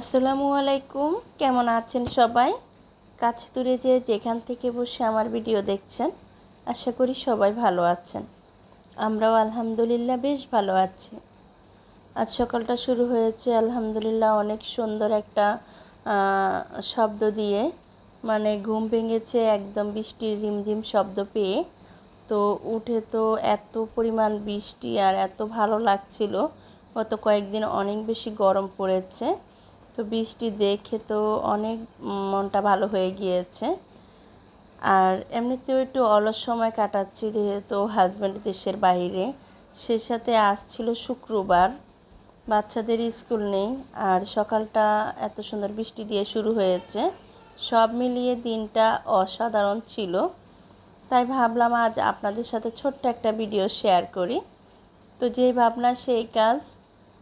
আসসালামু আলাইকুম। কেমন আছেন সবাই? কাছে দূরে যে যেখান থেকে বসে আমার ভিডিও দেখছেন, আশা করি সবাই ভালো আছেন। আমরাও আলহামদুলিল্লাহ বেশ ভালো আছি। আজ সকালটা শুরু হয়েছে আলহামদুলিল্লাহ অনেক সুন্দর একটা শব্দ দিয়ে। মানে ঘুম ভেঙেছে, একদম বৃষ্টির রিমঝিম শব্দ পেয়ে। তো উঠে তো এত পরিমাণ বৃষ্টি আর এত ভালো লাগছিল। গত কয়েকদিন অনেক বেশি গরম পড়েছে। তো বৃষ্টি দেখে তো অনেক মনটা ভালো হয়ে গিয়েছে। আর এমনিতেও একটু অলস সময় কাটাচ্ছি যেহেতু হাজব্যান্ড দেশের বাইরে। সে সাথে আসছিল শুক্রবার। বাচ্চাদের স্কুল নেই আর সকালটা এত সুন্দর বৃষ্টি দিয়ে শুরু হয়েছে। সব মিলিয়ে দিনটা অসাধারণ ছিল। তাই ভাবলাম আজ আপনাদের সাথে ছোট্ট একটা ভিডিও শেয়ার করি। তো যেই ভাবনা সেই কাজ।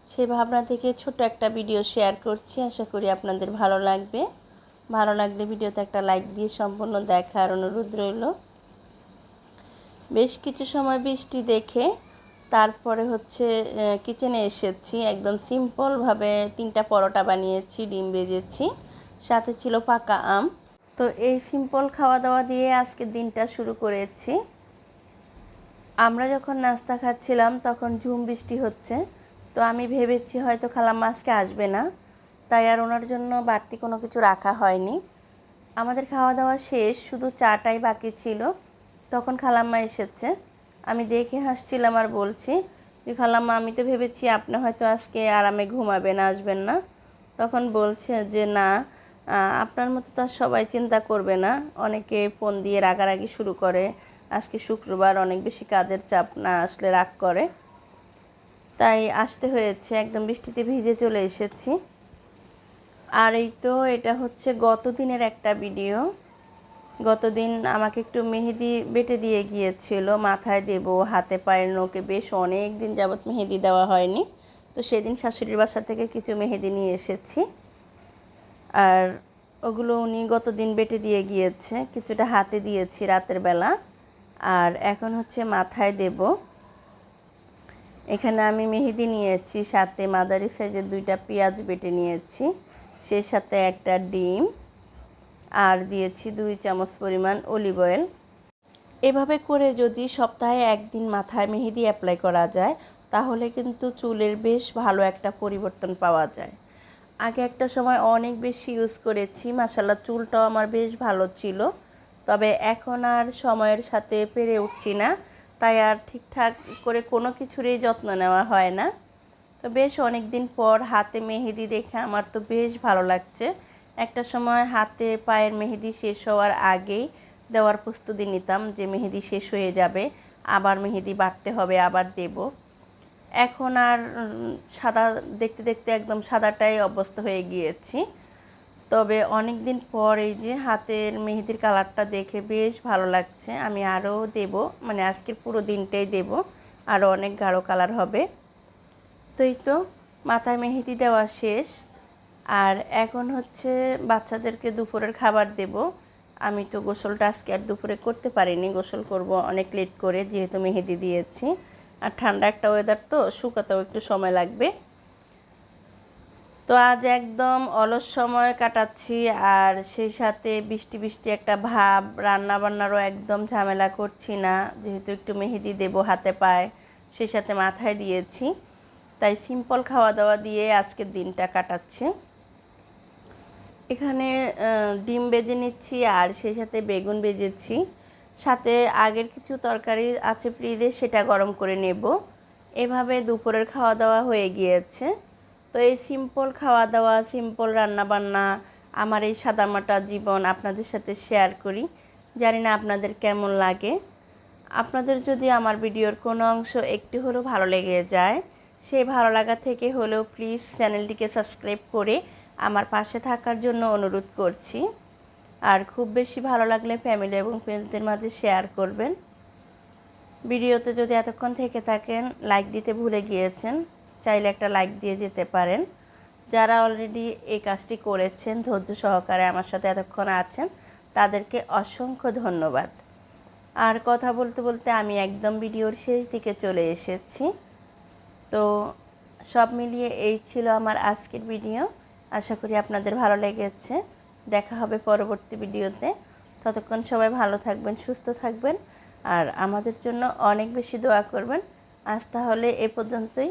সেই ভাবনা থেকে ছোট একটা ভিডিও শেয়ার করছি। আশা করি আপনাদের ভালো লাগবে। ভালো লাগলে ভিডিওতে একটা লাইক দিয়ে সম্পূর্ণ দেখার অনুরোধ রইল। বেশ কিছু সময় বৃষ্টি দেখে তারপরে হচ্ছে কিচেনে এসেছি। একদম সিম্পলভাবে তিনটা পরোটা বানিয়েছি, ডিম ভেজেছি, সাথে ছিল পাকা আম। তো এই সিম্পল খাওয়া দাওয়া দিয়ে আজকের দিনটা শুরু করেছি। আমরা যখন নাস্তা খাচ্ছিলাম, তখন ঝুম বৃষ্টি হচ্ছে। তো আমি ভেবেছি হয়তো খালাম্মা আজকে আসবে না। তাই আর ওনার জন্য বাড়তি কোনো কিছু রাখা হয়নি। আমাদের খাওয়া দাওয়া শেষ, শুধু চাটাই বাকি ছিল। তখন খালাম্মা এসেছে। আমি দেখে হাসছিলাম আর বলছি যে, খালাম্মা, আমি তো ভেবেছি আপনি হয়তো আজকে আরামে ঘুমাবেন, আসবেন না। তখন বলছে যে, না আপনার মতো তো আর সবাই চিন্তা করবে না। অনেকে ফোন দিয়ে রাগারাগি শুরু করে। আজকে শুক্রবার, অনেক বেশি কাজের চাপ না আসলে রাগ করে। তাই আসতে হয়েছে, একদম বৃষ্টিতে ভিজে চলে এসেছি। আর এই তো এটা হচ্ছে গত দিনের একটা ভিডিও। গতদিন আমাকে একটু মেহেদি বেটে দিয়ে গিয়েছিল, মাথায় দেব, হাতে পায়ের নোকে বেশ অনেক দিন যাবৎ মেহেদি দেওয়া হয়নি। তো সেদিন শাশুড়ির বাসা থেকে কিছু মেহেদি নিয়ে এসেছি। আর ওগুলো উনি গতদিন বেটে দিয়ে গিয়েছে, কিছুটা হাতে দিয়েছি রাতের বেলা। আর এখন হচ্ছে মাথায় দেব। এখানে আমি মেহেদি নিয়েছি, সাথে মাদারি সাইজের দুইটা পেঁয়াজ বেটে নিয়েছি সেই সাথে একটা ডিম, আর দিয়েছি দুই চামচ পরিমাণ অলিভ অয়েল। এভাবে করে যদি সপ্তাহে একদিন মাথায় মেহেদি অ্যাপ্লাই করা যায়, তাহলে কিন্তু চুলের বেশ ভালো একটা পরিবর্তন পাওয়া যায়। আগে একটা সময় অনেক বেশি ইউজ করেছি মাসাল্লাহ চুলটাও আমার বেশ ভালো ছিল, তবে এখন আর সময়ের সাথে পেরে উঠছি না। তাই আর ঠিকঠাক করে কোনো কিছুরই যত্ন নেওয়া হয় না। তো বেশ অনেক দিন পর হাতে মেহেদি দেখে আমার তো বেশ ভালো লাগছে। একটা সময় হাতে পায়ের মেহেদি শেষ হওয়ার আগেই দেওয়ার প্রস্তুতি নিতাম যে মেহেদি শেষ হয়ে যাবে, আবার মেহেদি বাড়তে হবে, আবার দেব। এখন আর সাদা দেখতে দেখতে একদম সাদাটাই অভ্যস্ত হয়ে গিয়েছি। তবে অনেক দিন পর এই যে হাতের মেহেদির কালারটা দেখে বেশ ভালো লাগছে। আমি আরও দেব মানে আজকের পুরো দিনটাই দেব। আরও অনেক গাঢ় কালার হবে। তো এই তো মাথায় মেহেদি দেওয়া শেষ। আর এখন হচ্ছে বাচ্চাদেরকে দুপুরের খাবার দেব। আমি তো গোসলটা আজকে আর দুপুরে করতে পারিনি, গোসল করব অনেক লেট করে যেহেতু মেহেদি দিয়েছি। আর ঠান্ডা একটা ওয়েদার তো, শুকাতেও একটু সময় লাগবে। তো আজ একদম অলস সময় কাটাচ্ছি আর সেই সাথে বৃষ্টি বৃষ্টি একটা ভাব রান্না বান্নারও একদম ঝামেলা করছি না। যেহেতু একটু মেহেদি দেবো হাতে পায়, সেই সাথে মাথায় দিয়েছি। তাই সিম্পল খাওয়া দাওয়া দিয়ে আজকের দিনটা কাটাচ্ছি। এখানে ডিম বেজে নিচ্ছি আর সেই সাথে বেগুন বেজেছি। সাথে আগের কিছু তরকারি আছে ফ্রিজে, সেটা গরম করে নেব। এভাবে দুপুরের খাওয়া দাওয়া হয়ে গিয়েছে। তো এই সিম্পল খাওয়া দাওয়া সিম্পল রান্নাবান্না, আমার এই সাদামাটা জীবন আপনাদের সাথে শেয়ার করি। জানি না আপনাদের কেমন লাগে। আপনাদের যদি আমার ভিডিওর কোনো অংশ একটু হলেও ভালো লেগে যায়, সেই ভালো লাগা থেকে হলেও প্লিজ চ্যানেলটিকে সাবস্ক্রাইব করে আমার পাশে থাকার জন্য অনুরোধ করছি। আর খুব বেশি ভালো লাগলে ফ্যামিলি এবং ফ্রেন্ডসদের মাঝে শেয়ার করবেন। ভিডিওতে যদি এতক্ষণ থেকে থাকেন লাইক দিতে ভুলে গিয়েছেন চাইলে একটা লাইক দিয়ে যেতে পারেন। যারা অলরেডি এই কাজটি করেছেন, ধৈর্য সহকারে আমার সাথে এতক্ষণ আছেন, তাদেরকে অসংখ্য ধন্যবাদ। আর কথা বলতে বলতে আমি একদম ভিডিওর শেষ দিকে চলে এসেছি। তো সব মিলিয়ে এই ছিল আমার আজকের ভিডিও আশা করি আপনাদের ভালো লেগেছে। দেখা হবে পরবর্তী ভিডিওতে। ততক্ষণ সবাই ভালো থাকবেন, সুস্থ থাকবেন। আর আমাদের জন্য অনেক বেশি দোয়া করবেন। আজ তাহলে এ পর্যন্তই।